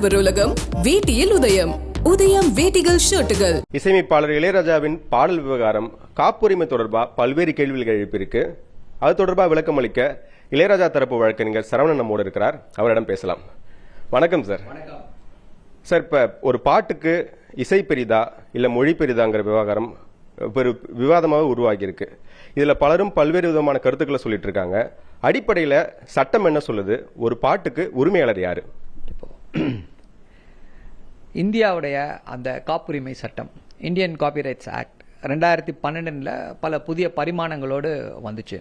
உழவர் உலகம் வேட்டியில் உதயம். உதயம் வேட்டிகள் ஷர்ட்டுகள். இசையமைப்பாளர் இளையராஜாவின் பாடல் விவகாரம் காப்புரிமை தொடர்பா பல்வேறு கேள்விகள் எழுப்பியிருக்கு. அது தொடர்பா விளக்கம் அளிக்க இளையராஜா தரப்பு வழக்கறிஞர் சரவணன் நம்மோடு இருக்கிறார். அவரிடம் பேசலாம். வணக்கம் சார். சார் இப்ப ஒரு பாட்டுக்கு இசை பெரிதா இல்ல மொழி பெரிதாங்கிற விவகாரம் ஒரு விவாதமாக உருவாகி இருக்கு இதுல பலரும் பல்வேறு விதமான கருத்துக்களை சொல்லிட்டு இருக்காங்க அடிப்படையில சட்டம் என்ன சொல்லுது? ஒரு பாட்டுக்கு உரிமையாளர் யாரு? இந்தியாவுடைய அந்த காப்புரிமை சட்டம் இந்தியன் காப்பிரைட்ஸ் ஆக்ட் ரெண்டாயிரத்தி பன்னெண்டில் பல புதிய பரிமாணங்களோடு வந்துச்சு.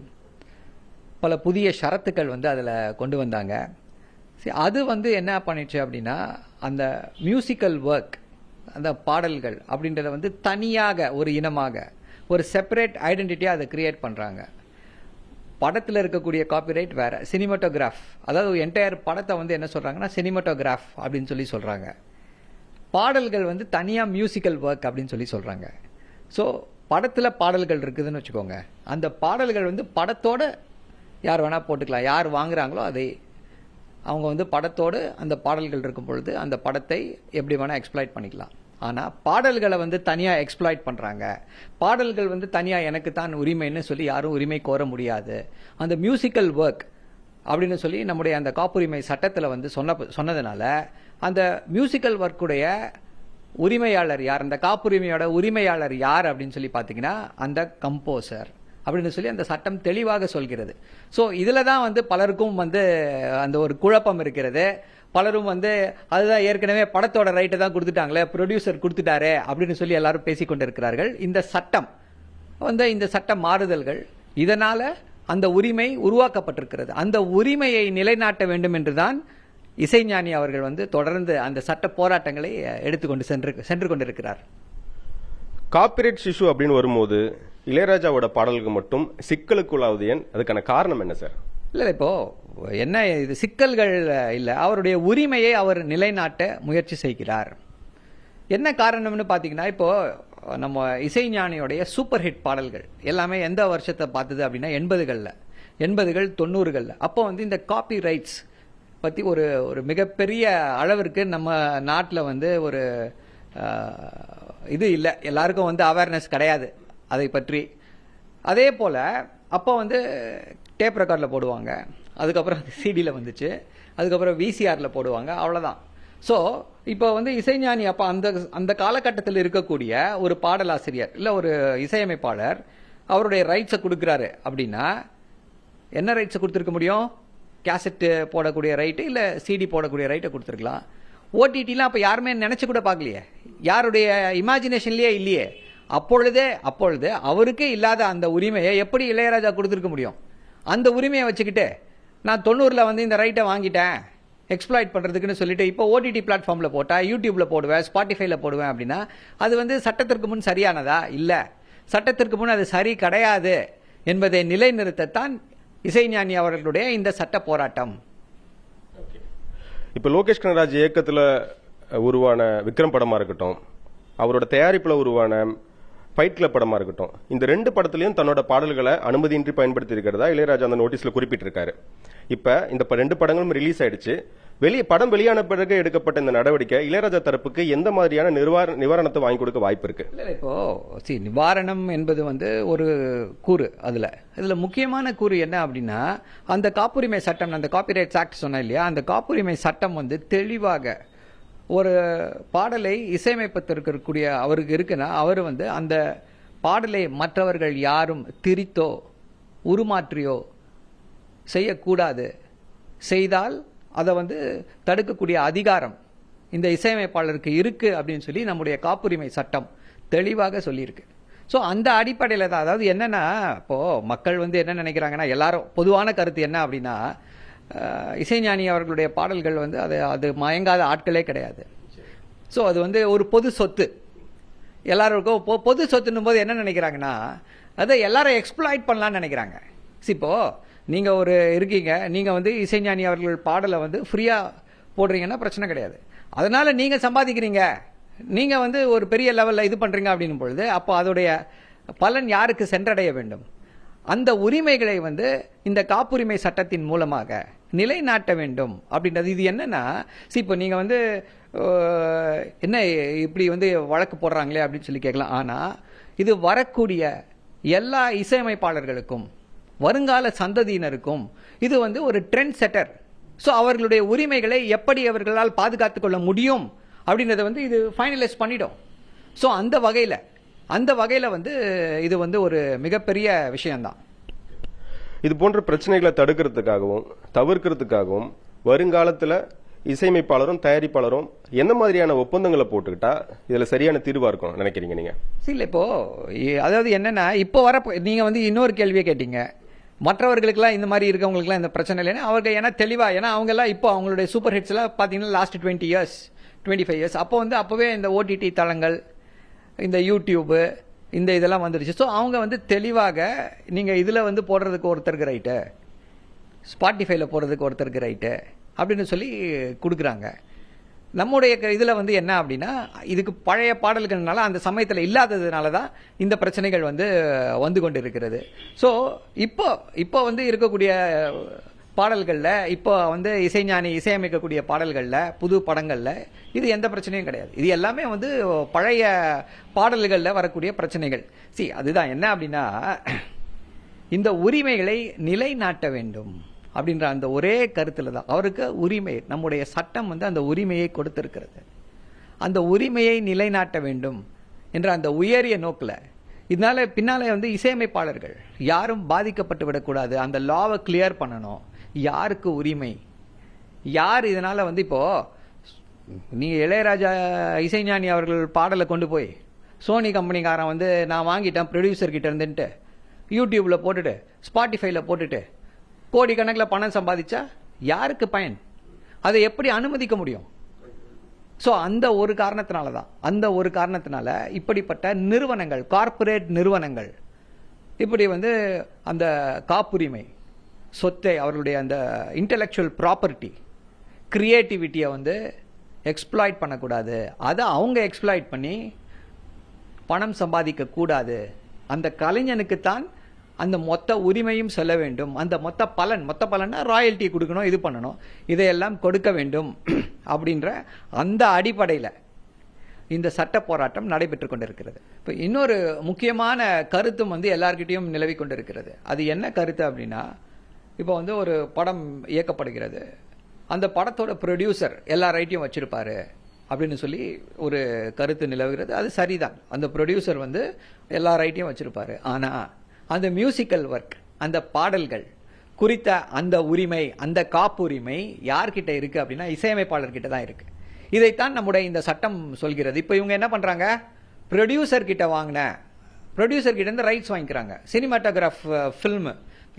பல புதிய ஷரத்துக்கள் வந்து அதில் கொண்டு வந்தாங்க. சரி அது வந்து என்ன பண்ணிச்சு அப்படின்னா அந்த மியூசிக்கல் ஒர்க் அந்த பாடல்கள் அப்படின்றத வந்து தனியாக ஒரு இனமாக ஒரு செப்பரேட் ஐடென்டிட்டியாக அதை கிரியேட் பண்ணுறாங்க படத்தில் இருக்கக்கூடிய காப்பிரைட் வேறு சினிமட்டோகிராஃப் அதாவது என்டையர் படத்தை வந்து என்ன சொல்கிறாங்கன்னா சினிமட்டோகிராஃப் அப்படின்னு சொல்லி சொல்கிறாங்க பாடல்கள் வந்து தனியாக மியூசிக்கல் ஒர்க் அப்படின்னு சொல்லி சொல்கிறாங்க ஸோ படத்தில் பாடல்கள் இருக்குதுன்னு வச்சுக்கோங்க. அந்த பாடல்கள் வந்து படத்தோட யார் வேணால் போட்டுக்கலாம். யார் வாங்குகிறாங்களோ அதை அவங்க வந்து படத்தோடு அந்த பாடல்கள் இருக்கும் பொழுது அந்த படத்தை எப்படி வேணால் எக்ஸ்ப்ளாய்ட் பண்ணிக்கலாம். ஆனால் பாடல்களை வந்து தனியாக எக்ஸ்ப்ளாய்ட் பண்ணுறாங்க பாடல்கள் வந்து தனியாக எனக்கு தான் உரிமைன்னு சொல்லி யாரும் உரிமை கோர முடியாது. அந்த மியூசிக்கல் ஒர்க் அப்படின்னு சொல்லி நம்முடைய அந்த காப்புரிமை சட்டத்தில் வந்து சொன்ன சொன்னதுனால அந்த மியூசிக்கல் ஒர்க்குடைய உரிமையாளர் யார்? அந்த காப்புரிமையோட உரிமையாளர் யார் அப்படின்னு சொல்லி பார்த்தீங்கன்னா அந்த கம்போசர் அப்படின்னு சொல்லி அந்த சட்டம் தெளிவாக சொல்கிறது. ஸோ இதில் தான் வந்து பலருக்கும் வந்து அந்த ஒரு குழப்பம் இருக்கிறது. பலரும் வந்து அதுதான் ஏற்கனவே படத்தோட ரைட்டை தான் கொடுத்துட்டாங்களே ப்ரொடியூசர் கொடுத்துட்டாரே அப்படின்னு சொல்லி எல்லாரும் பேசிக்கொண்டிருக்கிறார்கள் இந்த சட்டம் வந்து இந்த சட்ட மாறுதல்கள் இதனால் அந்த உரிமை உருவாக்கப்பட்டிருக்கிறது. அந்த உரிமையை நிலைநாட்ட வேண்டும் என்றுதான் இசைஞானி அவர்கள் வந்து தொடர்ந்து அந்த சட்ட போராட்டங்களை எடுத்துக்கொண்டு சென்று சென்று கொண்டிருக்கிறார். காப்பிரைட் சிஷு அப்படின்னு வரும்போது இளையராஜாவோட பாடல்கள் மட்டும் சிக்கலுக்குள்ளாவது ஏன்? அதுக்கான காரணம் என்ன சார்? இல்லை இப்போ என்ன இது சிக்கல்கள் இல்லை. அவருடைய உரிமையை அவர் நிலைநாட்ட முயற்சி செய்கிறார். என்ன காரணம்னு பார்த்தீங்கன்னா இப்போ நம்ம இசைஞானியோடைய சூப்பர் ஹிட் பாடல்கள் எல்லாமே எந்த வருஷத்தை பார்த்தது அப்படின்னா எண்பதுகளில். எண்பதுகள் தொண்ணூறுகளில். அப்போ வந்து இந்த காப்பி ரைட்ஸ் பற்றி ஒரு ஒரு மிகப்பெரிய அளவிற்கு நம்ம நாட்டில் வந்து ஒரு இது இல்லை. எல்லாருக்கும் வந்து அவேர்னஸ் கிடையாது அதை பற்றி. அதே போல் அப்போ வந்து டேப் ரெக்கார்டில் போடுவாங்க. அதுக்கப்புறம் சிடியில் வந்துச்சு. அதுக்கப்புறம் விசிஆரில் போடுவாங்க. அவ்வளோதான் ஸோ இப்போ வந்து இசைஞானி அப்போ அந்த அந்த காலகட்டத்தில் இருக்கக்கூடிய ஒரு பாடலாசிரியர் இல்லை ஒரு இசையமைப்பாளர் அவருடைய ரைட்ஸை கொடுக்குறாரு அப்படின்னா என்ன ரைட்ஸை கொடுத்துருக்க முடியும்? கேசட்டு போடக்கூடிய ரைட்டு இல்லை சிடி போடக்கூடிய ரைட்டை கொடுத்துருக்கலாம். ஓடிடிலாம் அப்போ யாருமே நினச்சி கூட பார்க்கலையே. யாருடைய இமேஜினேஷன்லேயே இல்லையே. அப்பொழுதே அப்பொழுது அவருக்கே இல்லாத அந்த உரிமையை எப்படி இளையராஜா கொடுத்துருக்க முடியும்? அந்த உரிமையை வச்சுக்கிட்டு நான் தொண்ணூறில் வந்து இந்த ரைட்டை வாங்கிட்டேன் எக்ஸ்ப்ளாய்ட் பண்ணுறதுக்குன்னு சொல்லிட்டு இப்போ ஓடிடி பிளாட்ஃபார்மில் போட்டால் யூடியூப்பில் போடுவேன் ஸ்பாட்டிஃபைல போடுவேன் அப்படின்னா அது வந்து சட்டத்திற்கு முன் சரியானதா? இல்லை. சட்டத்திற்கு முன் அது சரி கிடையாது என்பதை நிலைநிறுத்தத்தான் இசைஞானி அவர்களுடைய இந்த சட்ட போராட்டம். இப்ப லோகேஷ் கனராஜ் இயக்கத்துல உருவான விக்ரம் படமா இருக்கட்டும் அவரோட தயாரிப்புல உருவான ஃபைட் கிளப் படமா இருக்கட்டும் இந்த ரெண்டு படத்துலையும் தன்னோட பாடல்களை அனுமதியின்றி பயன்படுத்தி இருக்கிறதா இளையராஜா அந்த நோட்டீஸ்ல குறிப்பிட்டிருக்காரு. இப்ப இந்த ப- ரெண்டு படங்களும் ரிலீஸ் ஆயிடுச்சு. வெளியே படம் வெளியான பிறகு எடுக்கப்பட்ட இந்த நடவடிக்கை இளையராஜா தரப்புக்கு எந்த மாதிரியான நிர்வார நிவாரணத்தை வாங்கி கொடுக்க வாய்ப்பு இருக்கு இல்லை இப்போ சி நிவாரணம் என்பது வந்து ஒரு கூறு அதில். இதில் முக்கியமான கூறு என்ன அப்படின்னா அந்த காப்புரிமை சட்டம் அந்த காப்பிரைட்ஸ் ஆக்ட் சொன்னேன் இல்லையா அந்த காப்புரிமை சட்டம் வந்து தெளிவாக ஒரு பாடலை இசையமைப்பதற்கக்கூடிய அவருக்கு இருக்குன்னா அவர் வந்து அந்த பாடலை மற்றவர்கள் யாரும் திரித்தோ உருமாற்றியோ செய்யக்கூடாது. செய்தால் அதை வந்து தடுக்கக்கூடிய அதிகாரம் இந்த இசையமைப்பாளருக்கு இருக்கு அப்படின்னு சொல்லி நம்முடைய காப்புரிமை சட்டம் தெளிவாக சொல்லியிருக்கு. ஸோ அந்த அடிப்படையில் தான் அதாவது என்னன்னா இப்போது மக்கள் வந்து என்ன நினைக்கிறாங்கன்னா எல்லாரும் பொதுவான கருத்து என்ன அப்படின்னா இசைஞானி அவர்களுடைய பாடல்கள் வந்து அது அது மயங்காத ஆட்களே கிடையாது. ஸோ அது வந்து ஒரு பொது சொத்து. எல்லாருக்கும் பொ- பொது சொத்துன்னும் போது என்ன நினைக்கிறாங்கன்னா அதை எல்லாரும் எக்ஸ்ப்ளாய்ட் பண்ணலான்னு நினைக்கிறாங்க. See, இப்போ நீங்கள் ஒரு இருக்கீங்க நீங்கள் வந்து இசைஞானி அவர்கள் பாடலை வந்து ஃப்ரீயாக போடுறீங்கன்னா பிரச்சனை கிடையாது. அதனால் நீங்கள் சம்பாதிக்கிறீங்க. நீங்கள் வந்து ஒரு பெரிய லெவலில் இது பண்ணுறீங்க அப்படின்னும் பொழுது அப்போ அதோடைய பலன் யாருக்கு சென்றடைய வேண்டும்? அந்த உரிமைகளை வந்து இந்த காப்புரிமை சட்டத்தின் மூலமாக நிலைநாட்ட வேண்டும் அப்படின்றது. இது என்னென்னா see இப்போ நீங்கள் வந்து என்ன இப்படி வந்து வழக்கு போடுறாங்களே அப்படின்னு சொல்லி கேட்கலாம். ஆனால் இது வரக்கூடிய எல்லா இசையமைப்பாளர்களுக்கும் வருங்கால சந்ததியினருக்கும் இது வந்து ஒரு ட்ரெண்ட் செட்டர் ஸோ அவர்களுடைய உரிமைகளை எப்படி அவர்களால் பாதுகாத்துக் கொள்ள முடியும் அப்படின்றத வந்து இது ஃபைனலைஸ் பண்ணிடும். ஸோ அந்த வகையில் அந்த வகையில் வந்து இது வந்து ஒரு மிகப்பெரிய விஷயம்தான். இது போன்ற பிரச்சனைகளை தடுக்கிறதுக்காகவும் தவிர்க்கிறதுக்காகவும் வருங்காலத்துல இசையமைப்பாளரும் தயாரிப்பாளரும் எந்த மாதிரியான ஒப்பந்தங்களை போட்டுக்கிட்டா இதுல சரியான தீர்வா இருக்கும் நினைக்கிறீங்க நீங்க? சரி இல்லை இப்போ இ- அதாவது என்னன்னா இப்போ வர நீங்க வந்து இன்னொரு கேள்வியை கேட்டீங்க. மற்றவர்களுக்கெல்லாம் இந்த மாதிரி இருக்கவங்களுக்குலாம் இந்த பிரச்சனை இல்லைன்னா அவங்க ஏன்னா தெளிவாக ஏன்னா அவங்கெல்லாம் இப்போ அவங்களுடைய சூப்பர் ஹிட்ஸ்லாம் பார்த்தீங்கன்னா last twenty years twenty five years அப்போ வந்து அப்போவே இந்த ஓடிடி தளங்கள் இந்த யூடியூப்பு இந்த இதெல்லாம் வந்துடுச்சு ஸோ அவங்க வந்து தெளிவாக நீங்கள் இதில் வந்து போடுறதுக்கு ஒருத்தருக்கு ரைட்டு ஸ்பாட்டிஃபைல போடுறதுக்கு ஒருத்தருக்கு ரைட்டு அப்படின்னு சொல்லி கொடுக்குறாங்க. நம்முடைய இதில் வந்து என்ன அப்படின்னா இதுக்கு பழைய பாடல்கள்னால அந்த சமயத்தில் இல்லாததுனால தான் இந்த பிரச்சனைகள் வந்து வந்து கொண்டு இருக்கிறது ஸோ இப்போ இப்போ வந்து இருக்கக்கூடிய பாடல்களில் இப்போ வந்து இசைஞானி இசையமைக்கக்கூடிய பாடல்களில் புது படங்களில் இது எந்த பிரச்சனையும் கிடையாது. இது எல்லாமே வந்து பழைய பாடல்களில் வரக்கூடிய பிரச்சனைகள். சி அதுதான் என்ன அப்படின்னா இந்த உரிமைகளை நிலைநாட்ட வேண்டும். அப்படின்ற அந்த ஒரே கருத்தில் தான். அவருக்கு உரிமை நம்முடைய சட்டம் வந்து அந்த உரிமையை கொடுத்திருக்கிறது. அந்த உரிமையை நிலைநாட்ட வேண்டும் என்ற அந்த உயரிய நோக்கில் இதனால பின்னாலே வந்து இசையமைப்பாளர்கள் யாரும் பாதிக்கப்பட்டு விடக்கூடாது. அந்த லாவை கிளியர் பண்ணணும். யாருக்கு உரிமை? யார் இதனால் வந்து இப்போது நீங்கள் இளையராஜா இசைஞானி அவர்கள் பாடலை கொண்டு போய் சோனி கம்பெனிக்காரன் வந்து நான் வாங்கிட்டேன் ப்ரொடியூசர் கிட்ட இருந்துட்டு யூடியூப்பில் போட்டுட்டு ஸ்பாட்டிஃபைல போட்டுட்டு கோடிக்கணக்கில் பணம் சம்பாதிச்சா யாருக்கு பயன்? அதை எப்படி அனுமதிக்க முடியும்? ஸோ அந்த ஒரு காரணத்தினால தான் அந்த ஒரு காரணத்தினால இப்படிப்பட்ட நிறுவனங்கள் கார்ப்பரேட் நிறுவனங்கள் இப்படி வந்து அந்த காப்புரிமை சொத்தை அவர்களுடைய அந்த இன்டெலெக்சுவல் ப்ராப்பர்ட்டி க்ரியேட்டிவிட்டியை வந்து எக்ஸ்ப்ளாய்ட் பண்ணக்கூடாது. அதை அவங்க எக்ஸ்ப்ளாய்ட் பண்ணி பணம் சம்பாதிக்கக்கூடாது. அந்த கலைஞனுக்குத்தான் அந்த மொத்த உரிமையும் செல்ல வேண்டும். அந்த மொத்த பலன் மொத்த பலன்னா ராயல்ட்டி கொடுக்கணும் இது பண்ணணும். இதையெல்லாம் கொடுக்க வேண்டும். அப்படின்ற அந்த அடிப்படையில் இந்த சட்ட போராட்டம் நடைபெற்று கொண்டிருக்கிறது. இப்போ இன்னொரு முக்கியமான கருத்தும் வந்து எல்லார்கிட்டையும் நிலவி கொண்டிருக்கிறது. அது என்ன கருத்து அப்படின்னா இப்போ வந்து ஒரு படம் இயக்கப்படுகிறது. அந்த படத்தோட ப்ரொடியூசர் எல்லா ரைட்டையும் வச்சிருப்பாரு அப்படின்னு சொல்லி ஒரு கருத்து நிலவுகிறது. அது சரிதான். அந்த ப்ரொடியூசர் வந்து எல்லா ரைட்டையும் வச்சிருப்பாரு. ஆனால் அந்த மியூசிக்கல் ஒர்க் அந்த பாடல்கள் குறித்த அந்த உரிமை அந்த காப்புரிமை யார்கிட்ட இருக்கு அப்படின்னா இசையமைப்பாளர்கிட்ட தான் இருக்குது இதைத்தான் நம்முடைய இந்த சட்டம் சொல்கிறது. இப்போ இவங்க என்ன பண்ணுறாங்க ப்ரொடியூசர் கிட்ட வாங்கின ப்ரொடியூசர் கிட்டேருந்து ரைட்ஸ் வாங்கிக்கிறாங்க. சினிமாட்டோகிராஃப் ஃபில்ம்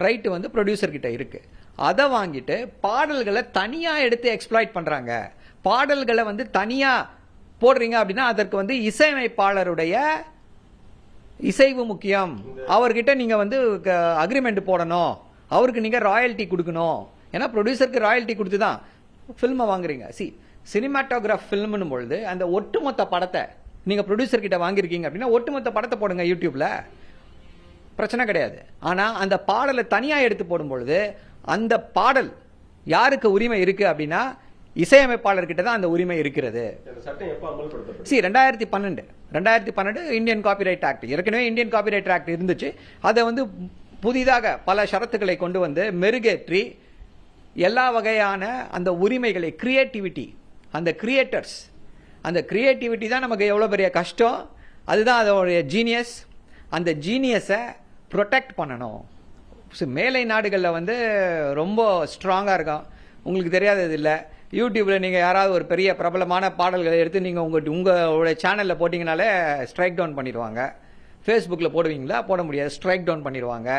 ரைட்டு வந்து ப்ரொடியூசர் கிட்ட இருக்குது அதை வாங்கிட்டு பாடல்களை தனியாக எடுத்து எக்ஸ்ப்ளாய்ட் பண்ணுறாங்க பாடல்களை வந்து தனியாக போடுறீங்க அப்படின்னா அதற்கு வந்து இசையமைப்பாளருடைய இசைவு முக்கியம். அவர்கிட்ட நீங்கள் வந்து அக்ரிமெண்ட் போடணும். அவருக்கு நீங்கள் ராயல்ட்டி கொடுக்கணும். ஏன்னா ப்ரொடியூசருக்கு ராயல்ட்டி கொடுத்து தான் ஃபில்மை வாங்குறீங்க. சி சினிமாட்டோகிராஃப் ஃபில்ம்னு பொழுது அந்த ஒட்டுமொத்த படத்தை நீங்கள் ப்ரொடியூசர்கிட்ட வாங்கியிருக்கீங்க அப்படின்னா ஒட்டுமொத்த படத்தை போடுங்க யூடியூப்பில் பிரச்சனை கிடையாது. ஆனால் அந்த பாடலை தனியாக எடுத்து போடும் பொழுது அந்த பாடல் யாருக்கு உரிமை இருக்குது அப்படின்னா இசையமைப்பாளர்கிட்ட தான் அந்த உரிமை இருக்கிறது. சி ரெண்டாயிரத்தி பன்னெண்டு. ரெண்டாயிரத்தி பன்னெண்டு இந்தியன் காப்பிரைட் ஆக்ட். ஏற்கனவே இந்தியன் காப்பிரைட் ஆக்ட் இருந்துச்சு. அதை வந்து புதிதாக பல ஷரத்துக்களை கொண்டு வந்து மெருகேற்றி எல்லா வகையான அந்த உரிமைகளை கிரியேட்டிவிட்டி அந்த கிரியேட்டர்ஸ் அந்த கிரியேட்டிவிட்டி தான் நமக்கு எவ்வளோ பெரிய கஷ்டம். அதுதான் அதோடைய ஜீனியஸ் அந்த ஜீனியஸை ப்ரொடெக்ட் பண்ணணும். மேலை நாடுகளில் வந்து ரொம்ப ஸ்ட்ராங்காக இருக்கும் உங்களுக்கு தெரியாதது இல்லை. யூடியூப்பில் நீங்கள் யாராவது ஒரு பெரிய பிரபலமான பாடல்களை எடுத்து நீங்கள் உங்கள் உங்களுடைய சேனலில் போட்டிங்கனாலே ஸ்ட்ரைக் டவுன் பண்ணிடுவாங்க. ஃபேஸ்புக்கில் போடுவீங்களா? போட முடியாது. ஸ்ட்ரைக் டவுன் பண்ணிடுவாங்க.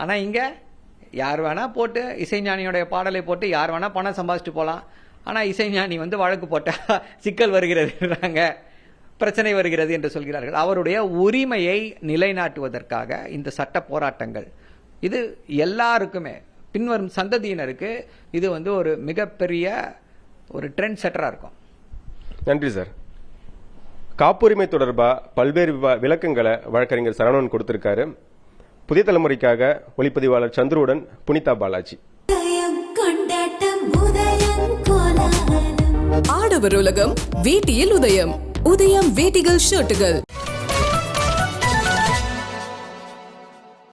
ஆனால் இங்கே யார் வேணால் போட்டு இசைஞானியோடைய பாடலை போட்டு யார் வேணால் பணம் சம்பாதிச்சுட்டு போகலாம் ஆனால் இசைஞானி வந்து வழக்கு போட்டால் சிக்கல் வருகிறதுன்றாங்க பிரச்சனை வருகிறது என்று சொல்கிறார்கள். அவருடைய உரிமையை நிலைநாட்டுவதற்காக இந்த சட்ட போராட்டங்கள். இது எல்லாருக்குமே பின்வரும் சந்ததியினருக்கு இது வந்து ஒரு மிகப்பெரிய ஒரு ட்ரெண்ட் செட்டராக இருக்கும். நன்றி சார் காப்புரிமை தொடர்பா பல்வேறு விவா- விளக்கங்களை வழக்கறிஞர் சரவணன் கொடுத்திருக்காரு. புதிய தலைமுறைக்காக ஒளிப்பதிவாளர் சந்துருவுடன் புனிதா பாலாஜி. ஆடவர் உலகம் வேட்டியில் உதயம். உதயம் வேட்டிகள் ஷர்ட்டுகள்.